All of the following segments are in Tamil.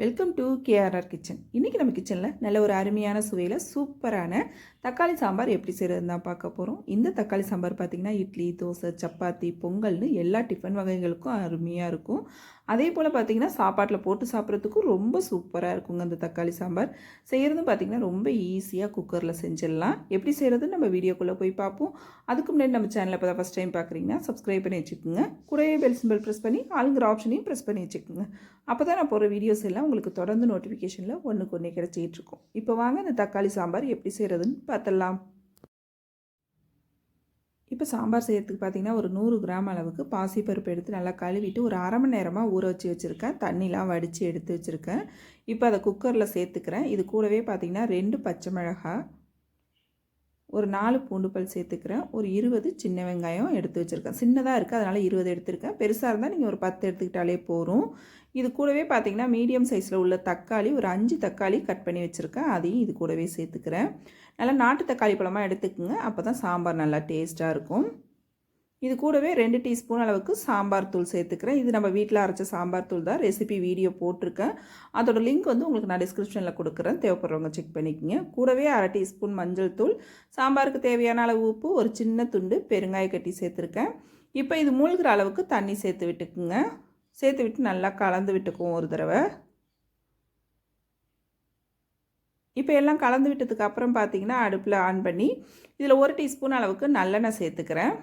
வெல்கம் டு கேஆர்ஆர் கிச்சன் இன்றைக்கி நம்ம கிச்சனில் நல்ல ஒரு அருமையான சுவையில் சூப்பரான தக்காளி சாம்பார் எப்படி செய்கிறதுன்னு தான் பார்க்க போகிறோம் இந்த தக்காளி சாம்பார் பார்த்திங்கன்னா இட்லி தோசை சப்பாத்தி பொங்கல்னு எல்லா டிஃபன் வகைகளுக்கும் அருமையாக இருக்கும். அதே போல் பார்த்திங்கன்னா சாப்பாட்டில் போட்டு சாப்பிட்றதுக்கும் ரொம்ப சூப்பராக இருக்குங்க அந்த தக்காளி சாம்பார். செய்கிறதும் பார்த்திங்கன்னா ரொம்ப ஈஸியாக குக்கரில் செஞ்சிடலாம். எப்படி செய்கிறது நம்ம வீடியோக்குள்ளே போய் பார்ப்போம். அதுக்கு முன்னாடி நம்ம சேனலை இப்போ தான் ஃபஸ்ட் டைம் பார்க்குறீங்கன்னா சப்ஸ்கிரைப் பண்ணி வச்சுக்கோங்க. கூடவே பெல் சிம்பிள் ப்ரெஸ் பண்ணி ஆளுங்கிற ஆப்ஷனையும் ப்ரெஸ் பண்ணி வச்சுக்கோங்க. அப்போ தான் நான் போகிற வீடியோஸ் எல்லாம் உங்களுக்கு தொடர்ந்து நோட்டிஃபிகேஷனில் ஒன்றுக்கு ஒன்றே கிடச்சிக்கிட்டு இருக்கும். இப்போ வாங்க இந்த தக்காளி சாம்பார் எப்படி செய்கிறதுன்னு பார்த்துடலாம் இப்போ சாம்பார் செய்கிறதுக்கு பார்த்தீங்கன்னா ஒரு நூறு கிராம் அளவுக்கு பாசிப்பருப்பு எடுத்து நல்லா கழுவிட்டு ஒரு அரை மணி நேரமாக ஊற வச்சு வச்சுருக்கேன். தண்ணிலாம் வடித்து எடுத்து வச்சுருக்கேன். இப்போ அதை குக்கரில் சேர்த்துக்கிறேன். இது கூடவே பார்த்திங்கன்னா ரெண்டு பச்சை மிளகாய் ஒரு நாலு பூண்டு பல் சேர்த்துக்கிறேன். ஒரு இருபது சின்ன வெங்காயம் எடுத்து வச்சுருக்கேன். சின்னதாக இருக்குது அதனால் இருபது எடுத்துருக்கேன். பெருசாக இருந்தால் நீங்கள் ஒரு பத்து எடுத்துக்கிட்டாலே போகும் இது கூடவே பார்த்தீங்கன்னா மீடியம் சைஸில் உள்ள தக்காளி ஒரு அஞ்சு தக்காளி கட் பண்ணி வச்சுருக்கேன். அதையும் இது கூடவே சேர்த்துக்கிறேன். நல்லா நாட்டு தக்காளி பழமாக எடுத்துக்கோங்க. அப்போ தான் சாம்பார் நல்லா டேஸ்ட்டாக இருக்கும். இது கூடவே ரெண்டு டீஸ்பூன் அளவுக்கு சாம்பார் தூள் சேர்த்துக்கிறேன். இது நம்ம வீட்டில் அரைச்ச சாம்பார் தூள் தான் ரெசிபி வீடியோ போட்டிருக்கேன். அதோட லிங்க் வந்து உங்களுக்கு நான் டிஸ்கிரிப்ஷனில் கொடுக்குறேன். தேவைப்படுறவங்க செக் பண்ணிக்கோங்க. கூடவே அரை டீஸ்பூன் மஞ்சள் தூள் சாம்பாருக்கு தேவையான அளவு உப்பு ஒரு சின்ன துண்டு பெருங்காய கட்டி சேர்த்துருக்கேன். இப்போ இது மூழ்கிற அளவுக்கு தண்ணி சேர்த்து விட்டுக்குங்க. சேர்த்து விட்டு நல்லா கலந்து விட்டுக்குவோம் ஒரு தடவை. இப்போ எல்லாம் கலந்து விட்டதுக்கு அப்புறம் பார்த்தீங்கன்னா அடுப்பில் ஆன் பண்ணி இதில் ஒரு டீஸ்பூன் அளவுக்கு நல்லெண்ணெய் சேர்த்துக்கிறேன்.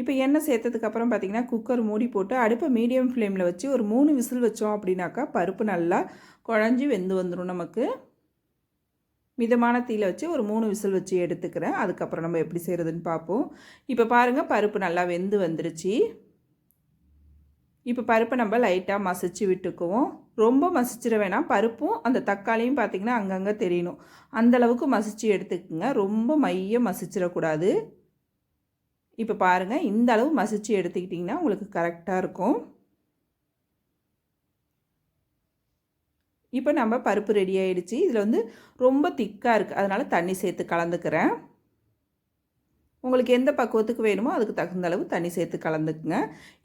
இப்போ எண்ணெய் சேர்த்ததுக்கப்புறம் பார்த்திங்கன்னா குக்கர் மூடி போட்டு அடுப்பை மீடியம் ஃப்ளேமில் வச்சு ஒரு மூணு விசில் வச்சோம் அப்படின்னாக்கா பருப்பு நல்லா குழஞ்சி வெந்து வந்துடும் நமக்கு. மிதமான தீயில் வச்சு ஒரு மூணு விசில் வச்சு எடுத்துக்கிறேன். அதுக்கப்புறம் நம்ம எப்படி செய்கிறதுன்னு பார்ப்போம். இப்போ பாருங்கள் பருப்பு நல்லா வெந்து வந்துருச்சு. இப்போ பருப்பை நம்ம லைட்டாக மசிச்சு விட்டுக்குவோம். ரொம்ப மசிச்சிட வேணாம். பருப்பும் அந்த தக்காளியும் பார்த்திங்கன்னா அங்கங்கே தெரியணும். அந்தளவுக்கு மசிச்சு எடுத்துக்கோங்க. ரொம்ப மைய மசிச்சிடக்கூடாது. இப்போ பாருங்கள் இந்த அளவு மசிச்சு எடுத்துக்கிட்டிங்கன்னா உங்களுக்கு கரெக்டாக இருக்கும். இப்போ நம்ம பருப்பு ரெடி ஆகிடுச்சு இதில் வந்து ரொம்ப திக்காக இருக்குது அதனால் தண்ணி சேர்த்து கலந்துக்கிறேன். உங்களுக்கு எந்த பக்குவத்துக்கு வேணுமோ அதுக்கு தகுந்த அளவு தண்ணி சேர்த்து கலந்துக்குங்க.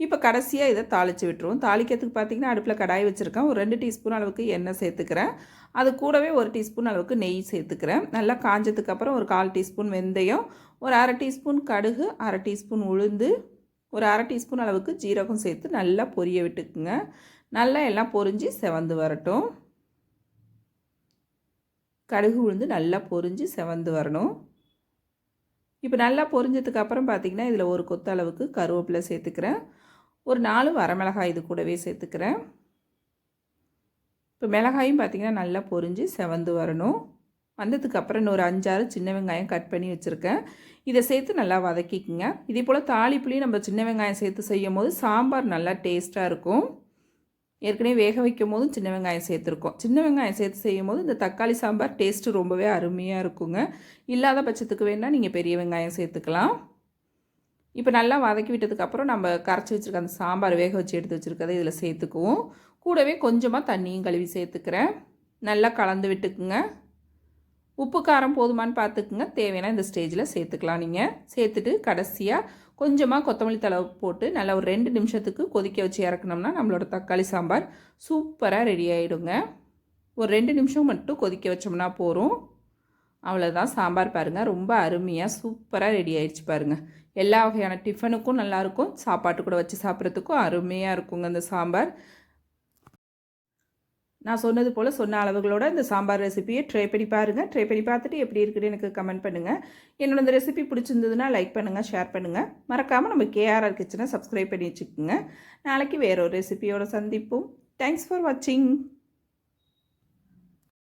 இப்போ கடைசியாக இதை தாளித்து விட்டுருவோம். தாளிக்கிறதுக்கு பார்த்திங்கன்னா அடுப்பில் கடாய் வச்சுருக்கேன். ஒரு ரெண்டு டீஸ்பூன் அளவுக்கு எண்ணெய் சேர்த்துக்கிறேன். அது கூடவே ஒரு டீஸ்பூன் அளவுக்கு நெய் சேர்த்துக்கிறேன். நல்லா காஞ்சதுக்கப்புறம் ஒரு கால் டீஸ்பூன் வெந்தயம் ஒரு அரை டீஸ்பூன் கடுகு அரை டீஸ்பூன் உளுந்து ஒரு அரை டீஸ்பூன் அளவுக்கு ஜீரகம் சேர்த்து நல்லா பொரிய விட்டுக்குங்க. நல்லா எல்லாம் பொரிஞ்சு செவந்து வரட்டும். கடுகு உளுந்து நல்லா பொரிஞ்சு செவந்து வரணும். இப்போ நல்லா பொரிஞ்சதுக்கு அப்புறம் பார்த்திங்கன்னா இதில் ஒரு கொத்து அளவுக்கு கருவேப்பிலை சேர்த்துக்கிறேன். ஒரு நாலு வரமிளகாய் இது கூடவே சேர்த்துக்கிறேன். இப்போ மிளகாயும் பார்த்திங்கன்னா நல்லா பொரிஞ்சு செவந்து வரணும். வந்ததுக்கப்புறம் இன்னொரு அஞ்சாறு சின்ன வெங்காயம் கட் பண்ணி வச்சுருக்கேன். இதை சேர்த்து நல்லா வதக்கிக்குங்க. இதே போல் தாளிப்புலையும் நம்ம சின்ன வெங்காயம் சேர்த்து செய்யும் போது சாம்பார் நல்லா டேஸ்ட்டாக இருக்கும். ஏற்கனவே வேக வைக்கும் போதும் சின்ன வெங்காயம் சேர்த்துருக்கோம். சின்ன வெங்காயம் சேர்த்து செய்யும் போது இந்த தக்காளி சாம்பார் டேஸ்ட்டு ரொம்பவே அருமையாக இருக்குங்க. இல்லாத பட்சத்துக்கு வேணால் நீங்கள் பெரிய வெங்காயம் சேர்த்துக்கலாம். இப்போ நல்லா வதக்கி விட்டதுக்கப்புறம் நம்ம கரைச்சி வச்சுருக்க அந்த சாம்பார் வேக வச்சு எடுத்து வச்சுருக்கதை இதில் சேர்த்துக்குவோம். கூடவே கொஞ்சமாக தண்ணியும் கழுவி சேர்த்துக்கிறேன். நல்லா கலந்து விட்டுக்குங்க. உப்பு காரம் போதுமானு பார்த்துக்குங்க தேவையான இந்த ஸ்டேஜில் சேர்த்துக்கலாம் நீங்கள் சேர்த்துட்டு கடைசியாக கொஞ்சமாக கொத்தமல்லி தலை போட்டு நல்லா ஒரு ரெண்டு நிமிஷத்துக்கு கொதிக்க வச்சு இறக்கணும்னா நம்மளோட தக்காளி சாம்பார் சூப்பராக ரெடி ஆகிடுங்க ஒரு ரெண்டு நிமிஷம் மட்டும் கொதிக்க வச்சோம்னா போகும் அவ்வளோதான் சாம்பார் பாருங்கள் ரொம்ப அருமையாக சூப்பராக ரெடி ஆயிடுச்சு பாருங்கள் எல்லா வகையான டிஃபனுக்கும் நல்லாயிருக்கும் சாப்பாட்டு கூட வச்சு சாப்பிட்றதுக்கும் அருமையாக இருக்குங்க இந்த சாம்பார். நான் சொன்னது போல் சொன்ன அளவுகளோட இந்த சாம்பார் ரெசிபியை ட்ரை பண்ணி பாருங்கள் ட்ரை பண்ணி பார்த்துட்டு எப்படி இருக்குன்னு எனக்கு கமெண்ட் பண்ணுங்கள் என்னோட இந்த ரெசிபி பிடிச்சிருந்ததுன்னா லைக் பண்ணுங்கள் ஷேர் பண்ணுங்கள் மறக்காமல் நம்ம கேஆர்ஆர் கிச்சனை சப்ஸ்கிரைப் பண்ணி வச்சுக்கோங்க. நாளைக்கு வேறொரு ரெசிபியோட சந்திப்போம். தேங்க்ஸ் ஃபார் வாட்சிங்